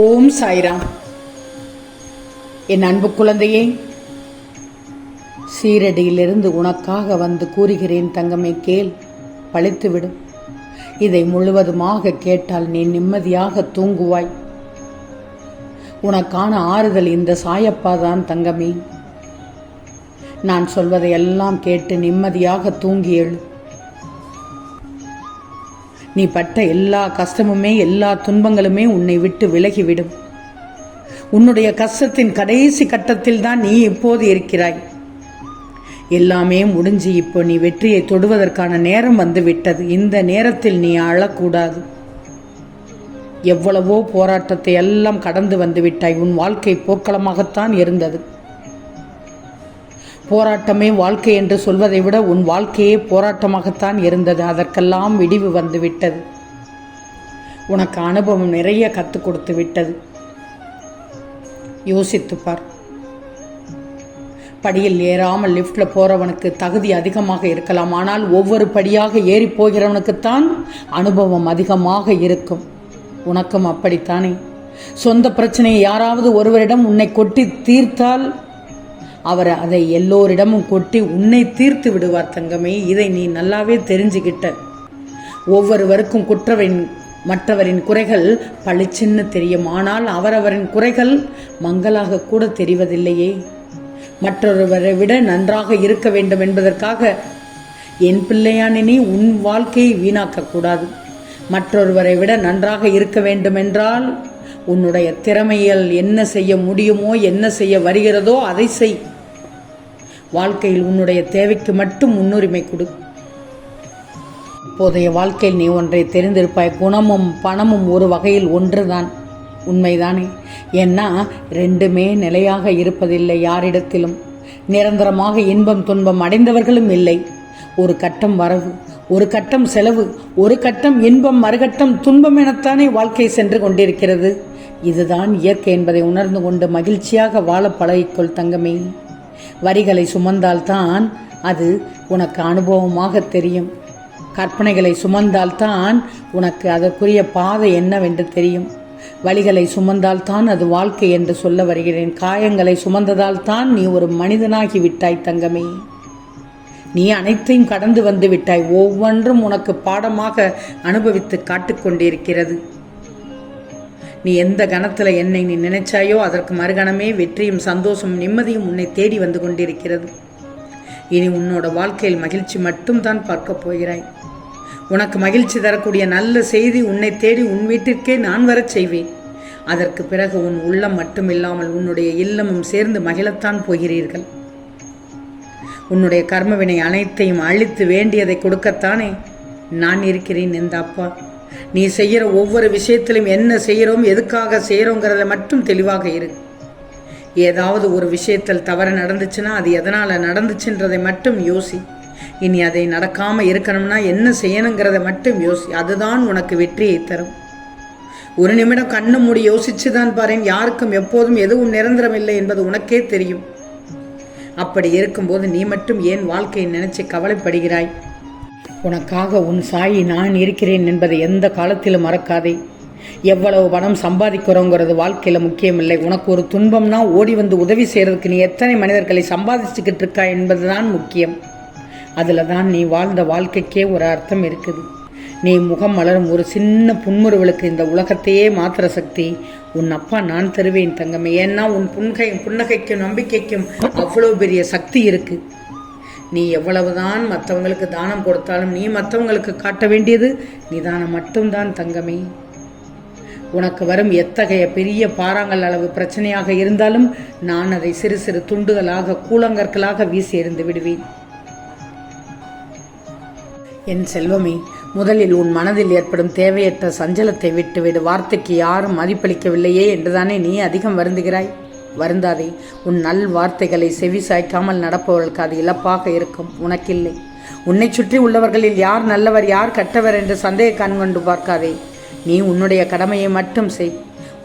ஓம் சாய்ராம். என் அன்பு குழந்தையே சீரடியிலிருந்து உனக்காக வந்து கூறுகிறேன் தங்கமே கேள் பழித்துவிடும் இதை முழுவதுமாக கேட்டால் நீ நிம்மதியாக தூங்குவாய். உனக்கான ஆறுதல் இந்த சாயப்பா தான் தங்கமே. நான் சொல்வதை எல்லாம் கேட்டு நிம்மதியாக தூங்கி எழு நீ பட்ட எல்லா கஷ்டமுமே எல்லா துன்பங்களுமே உன்னை விட்டு விலகிவிடும். உன்னுடைய கஷ்டத்தின் கடைசி கட்டத்தில் தான் நீ இப்போது இருக்கிறாய். எல்லாமே முடிஞ்சு இப்போ நீ வெற்றியை தொடுவதற்கான நேரம் வந்து விட்டது இந்த நேரத்தில் நீ அழக்கூடாது. எவ்வளவோ போராட்டத்தை எல்லாம் கடந்து வந்து விட்டாய் உன் வாழ்க்கை போர்க்களமாகத்தான் இருந்தது. போராட்டமே வாழ்க்கை என்று சொல்வதை விட உன் வாழ்க்கையே போராட்டமாகத்தான் இருந்தது. அதற்கெல்லாம் விடிவு வந்து விட்டது. உனக்கு அனுபவம் நிறைய கற்றுக் கொடுத்து விட்டது. யோசித்துப்பார் படியில் ஏறாமல் லிஃப்டில் போகிறவனுக்கு தகுதி அதிகமாக இருக்கலாம். ஆனால் ஒவ்வொரு படியாக ஏறி போகிறவனுக்குத்தான் அனுபவம் அதிகமாக இருக்கும். உனக்கும் அப்படித்தானே? சொந்த பிரச்சனையை யாராவது ஒருவரிடம் உன்னை கொட்டி தீர்த்தால் அவர் அதை எல்லோரிடமும் கொட்டி உன்னை தீர்த்து விடுவார் தங்கமே. இதை நீ நல்லாவே தெரிஞ்சுக்கிட்ட ஒவ்வொருவருக்கும் குற்றவின் மற்றவரின் குறைகள் பளிச்சின்னு தெரியும். ஆனால் அவரவரின் குறைகள் மங்களாக கூட தெரிவதில்லையே. மற்றொருவரை விட நன்றாக இருக்க வேண்டும் என்பதற்காக என் பிள்ளையானினி உன் வாழ்க்கையை வீணாக்கக்கூடாது மற்றொருவரை விட நன்றாக இருக்க வேண்டுமென்றால் உன்னுடைய திறமையில் என்ன செய்ய முடியுமோ என்ன செய்ய வருகிறதோ அதை செய். வாழ்க்கையில் உன்னுடைய தேவைக்கு மட்டும் முன்னுரிமை கொடு. இப்போதைய வாழ்க்கையில் நீ ஒன்றை தெரிந்திருப்பாய். குணமும் பணமும் ஒரு வகையில் ஒன்றுதான். உண்மைதானே? ஏன்னா ரெண்டுமே நிலையாக இருப்பதில்லை யாரிடத்திலும். நிரந்தரமாக இன்பம் துன்பம் அடைந்தவர்களும் இல்லை. ஒரு கட்டம் வரவு ஒரு கட்டம் செலவு ஒரு கட்டம் இன்பம் மறுகட்டம் துன்பம் எனத்தானே வாழ்க்கை சென்று கொண்டிருக்கிறது. இதுதான் இயற்கை என்பதை உணர்ந்து கொண்டு மகிழ்ச்சியாக வாழ பழகிக்கொள் தங்கமே. வரிகளை சுமந்தால்தான் அது உனக்கு அனுபவமாக தெரியும். கற்பனைகளை சுமந்தால்தான் உனக்கு அதற்குரிய பாதை என்னவென்று தெரியும். வழிகளை சுமந்தால்தான் அது வாழ்க்கை என்று சொல்ல வருகிறேன். காயங்களை சுமந்ததால் தான் நீ ஒரு மனிதனாகி விட்டாய் தங்கமே. நீ அனைத்தையும் கடந்து வந்து விட்டாய். ஒவ்வொன்றும் உனக்கு பாடமாக அனுபவித்து காட்டுக்கொண்டிருக்கிறது நீ எந்த கணத்தில் என்னை நீ நினைச்சாயோ அதற்கு மறுகணமே வெற்றியும் சந்தோஷமும் நிம்மதியும் உன்னை தேடி வந்து கொண்டிருக்கிறது. இனி உன்னோட வாழ்க்கையில் மகிழ்ச்சி மட்டும்தான் பார்க்க போகிறாய். உனக்கு மகிழ்ச்சி தரக்கூடிய நல்ல செய்தி உன்னை தேடி உன் வீட்டிற்கே நான் வரச் செய்வேன். அதற்கு பிறகு உன் உள்ளம் மட்டுமில்லாமல் உன்னுடைய இல்லமும் சேர்ந்து மகிழத்தான் போகிறீர்கள். உன்னுடைய கர்மவினை அனைத்தையும் அழித்து வேண்டியதை கொடுக்கத்தானே நான் இருக்கிறேன் இந்த அப்பா? நீ செய்கிற ஒவ்வொரு விஷயத்திலும் என்ன செய்கிறோம் எதுக்காக செய்கிறோங்கிறத மட்டும் தெளிவாக இரு. ஏதாவது ஒரு விஷயத்தில் தவறு நடந்துச்சுன்னா அது எதனால் நடந்துச்சுன்றதை மட்டும் யோசி. இனி அதை நடக்காமல் இருக்கணும்னா என்ன செய்யணுங்கிறத மட்டும் யோசி. அதுதான் உனக்கு வெற்றியை தரும். ஒரு நிமிடம் கண்ணு மூடி யோசிச்சு தான் பாருங்க யாருக்கும் எப்போதும் எதுவும் நிரந்தரம் இல்லை என்பது உனக்கே தெரியும். அப்படி இருக்கும்போது நீ மட்டும் ஏன் வாழ்க்கையை நினைச்சு கவலைப்படுகிறாய்? உனக்காக உன் சாயி நான் இருக்கிறேன் என்பதை எந்த காலத்திலும் மறக்காதே. எவ்வளவு பணம் சம்பாதிக்கிறோங்கிறது வாழ்க்கையில் முக்கியமில்லை. உனக்கு ஒரு துன்பம்னா ஓடி வந்து உதவி செய்கிறதுக்கு நீ எத்தனை மனிதர்களை சம்பாதிச்சுக்கிட்டு இருக்கா என்பதுதான் முக்கியம். அதில் தான் நீ வாழ்ந்த வாழ்க்கைக்கே ஒரு அர்த்தம் இருக்குது. நீ முகம் மலரும் ஒரு சின்ன புன்முறுவலுக்கு இந்த உலகத்தையே மாத்திர சக்தி உன் அப்பா நான் தருவேன் தங்கமே. ஏன்னா உன் புன்கை புன்னகைக்கும் நம்பிக்கைக்கும் அவ்வளோ பெரிய சக்தி இருக்குது நீ எவ்வளவுதான் மற்றவங்களுக்கு தானம் கொடுத்தாலும் நீ மற்றவங்களுக்கு காட்ட வேண்டியது நிதானம் மட்டும்தான் தங்கமே. உனக்கு வரும் எத்தகைய பெரிய பாறாங்கல் அளவு பிரச்சனையாக இருந்தாலும் நான் அதை சிறு சிறு துண்டுகளாக கூழங்கற்களாக வீசி எறிந்து விடுவேன். என் செல்வமே முதலில் உன் மனதில் ஏற்படும் தேவையற்ற சஞ்சலத்தை விட்டுவிடு. வார்த்தைக்கு யாரும் மதிப்பளிக்கவில்லையே என்றுதானே நீ அதிகம் வருந்துகிறாய். வருந்தாதே உன் நல் வார்த்தைகளை செவி சாய்க்காமல் நடப்பவர்களுக்கு அது இழப்பாக இருக்கும். உனக்கில்லை. உன்னை சுற்றி உள்ளவர்களில் யார் நல்லவர் யார் கட்டவர் என்று சந்தேக கண் கொண்டு பார்க்காதே. நீ உன்னுடைய கடமையை மட்டும் செய்.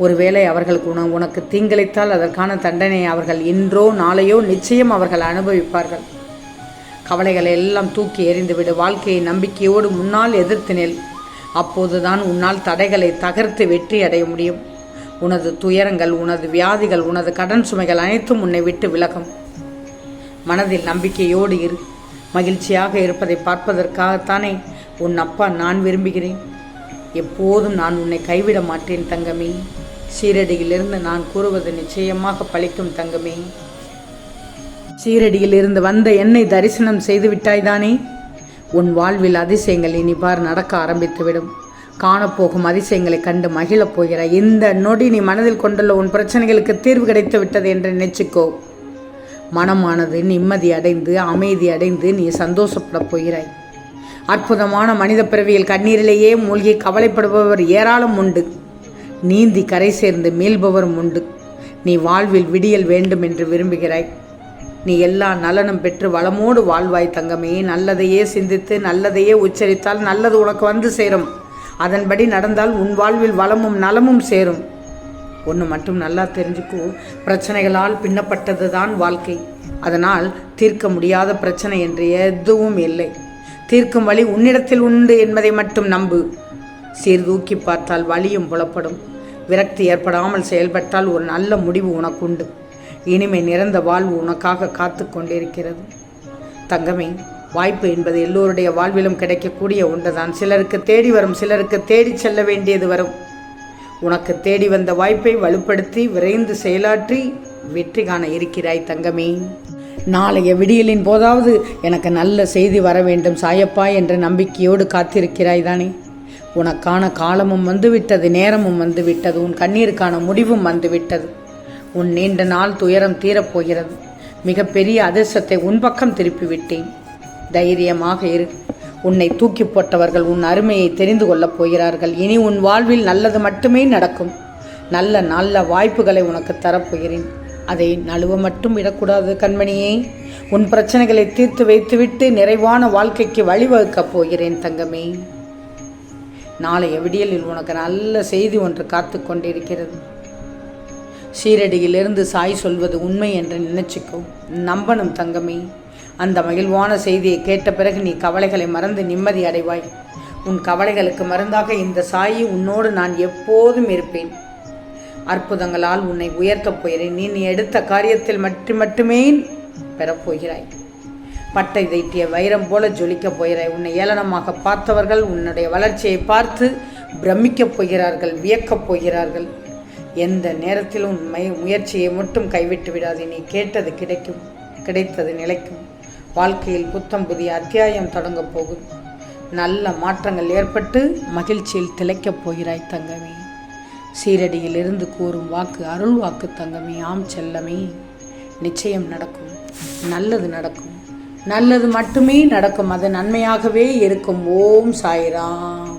ஒருவேளை அவர்களுக்கு உன உனக்கு தீங்கிழைத்தால் அதற்கான தண்டனையை அவர்கள் இன்றோ நாளையோ நிச்சயம் அவர்கள் அனுபவிப்பார்கள். கவலைகளை எல்லாம் தூக்கி எறிந்துவிடு வாழ்க்கையை நம்பிக்கையோடு முன்னால் எதிர்த்து நெல். அப்போதுதான் உன்னால் தடைகளை தகர்த்து வெற்றி அடைய முடியும். உனது துயரங்கள் உனது வியாதிகள் உனது கடன் சுமைகள் அனைத்தும் உன்னை விட்டு விலகும். மனதில் நம்பிக்கையோடு இரு. மகிழ்ச்சியாக இருப்பதை பார்ப்பதற்காகத்தானே உன் அப்பா நான் விரும்புகிறேன். எப்போதும் நான் உன்னை கைவிட மாட்டேன் தங்கமே. சீரடியிலிருந்து நான் கூறுவது நிச்சயமாக பழிக்கும் தங்கமே. சீரடியிலிருந்து வந்த என்னை தரிசனம் செய்து விட்டாய்தானே உன் வாழ்வில் அதிசயங்கள் இனி நடக்க ஆரம்பித்துவிடும். காணப்போகும் அதிசயங்களை கண்டு மகிழப் போகிறாய் இந்த நொடி நீ மனதில் கொண்டுள்ள உன் பிரச்சனைகளுக்கு தீர்வு கிடைத்து விட்டது என்று நினைச்சுக்கோ. மனமானது நிம்மதி அடைந்து அமைதி அடைந்து நீ சந்தோஷப்படப் போகிறாய். அற்புதமான மனித பிறவியில் கண்ணீரிலேயே மூழ்கி கவலைப்படுபவர் ஏராளம் உண்டு. நீந்தி கரை சேர்ந்து மீள்பவரும் உண்டு. நீ வாழ்வில் விடியல் வேண்டும் என்று விரும்புகிறாய். நீ எல்லா நலனும் பெற்று வளமோடு வாழ்வாய் தங்கமே. நல்லதையே சிந்தித்து நல்லதையே உச்சரித்தால் நல்லது உனக்கு வந்து சேரும். அதன்படி நடந்தால் உன் வாழ்வில் வளமும் நலமும் சேரும். ஒன்று மட்டும் நல்லா தெரிஞ்சுக்கோ. பிரச்சனைகளால் பின்னப்பட்டது தான் வாழ்க்கை. அதனால் தீர்க்க முடியாத பிரச்சனை என்று எதுவும் இல்லை. தீர்க்கும் வழி உன்னிடத்தில் உண்டு என்பதை மட்டும் நம்பு. சீர்தூக்கி பார்த்தால் வழியும் புலப்படும். விரக்தி ஏற்படாமல் செயல்பட்டால் ஒரு நல்ல முடிவு உனக்குண்டு. இனிமை நிறந்த வாழ்வு உனக்காக காத்து கொண்டிருக்கிறது. தங்கமே வாய்ப்பு என்பது எல்லோருடைய வாழ்விலும் கிடைக்கக்கூடிய ஒன்றுதான். சிலருக்கு தேடி வரும் சிலருக்கு தேடி செல்ல வேண்டியது வரும். உனக்கு தேடி வந்த வாய்ப்பை வலுப்படுத்தி விரைந்து செயலாற்றி வெற்றி காண இருக்கிறாய் தங்கமே. நாளைய விடியலின் போதாவது எனக்கு நல்ல செய்தி வர வேண்டும். சாயப்பா என்ற நம்பிக்கையோடு காத்திருக்கிறாய் தானே. உனக்கான காலமும் வந்துவிட்டது நேரமும் வந்துவிட்டது. உன் கண்ணீருக்கான முடிவும் வந்துவிட்டது. உன் நீண்ட நாள் துயரம் தீரப்போகிறது. மிகப்பெரிய அதிர்ஷ்டத்தை உன் பக்கம் திருப்பிவிட்டேன் தைரியமாக இரு. உன்னை தூக்கி போட்டவர்கள் உன் அருமையை தெரிந்து கொள்ளப் போகிறார்கள். இனி உன் வாழ்வில் நல்லது மட்டுமே நடக்கும். நல்ல நல்ல வாய்ப்புகளை உனக்கு தரப்போகிறேன். அதை நழுவ மட்டும் விடக்கூடாது கண்மணியே. உன் பிரச்சனைகளை தீர்த்து வைத்துவிட்டு நிறைவான வாழ்க்கைக்கு வழிவகுக்கப் போகிறேன் தங்கமே. நாளைய விடியலில் உனக்கு நல்ல செய்தி ஒன்று காத்து கொண்டிருக்கிறது. சீரடியிலிருந்து சாய் சொல்வது உண்மை என்று நினைச்சுக்கோ. நம்பணும் தங்கமே. அந்த மகிழ்வான செய்தியை கேட்ட பிறகு நீ கவலைகளை மறந்து நிம்மதி அடைவாய். உன் கவலைகளுக்கு மருந்தாக இந்த சாயி உன்னோடு நான் எப்போதும் இருப்பேன். அற்புதங்களால் உன்னை உயர்த்தப் போகிறேன். நீ நீ எடுத்த காரியத்தில் மட்டும் மட்டுமே பெறப்போகிறாய் பட்டை தைட்டிய வைரம் போல ஜொலிக்கப் போகிறாய். உன்னை ஏளனமாக பார்த்தவர்கள் உன்னுடைய வளர்ச்சியை பார்த்து பிரமிக்கப் போகிறார்கள் வியக்கப் போகிறார்கள். எந்த நேரத்திலும் உன் மை முயற்சியை மட்டும் கைவிட்டு விடாது. நீ கேட்டது கிடைக்கும் கிடைத்தது நிலைக்கும். வாழ்க்கையில் புத்தம் புதிய அத்தியாயம் தொடங்கப் போகுது நல்ல மாற்றங்கள் ஏற்பட்டு மகிழ்ச்சியில் திளைக்கப் போகிறாய் தங்கமே. சீரடியில் இருந்து கூறும் வாக்கு அருள் வாக்கு தங்கமே. ஆம் செல்லமே நிச்சயம் நடக்கும். நல்லது நடக்கும். நல்லது மட்டுமே நடக்கும். அது நன்மையாகவே இருக்கும். ஓம் சாய்ராம்.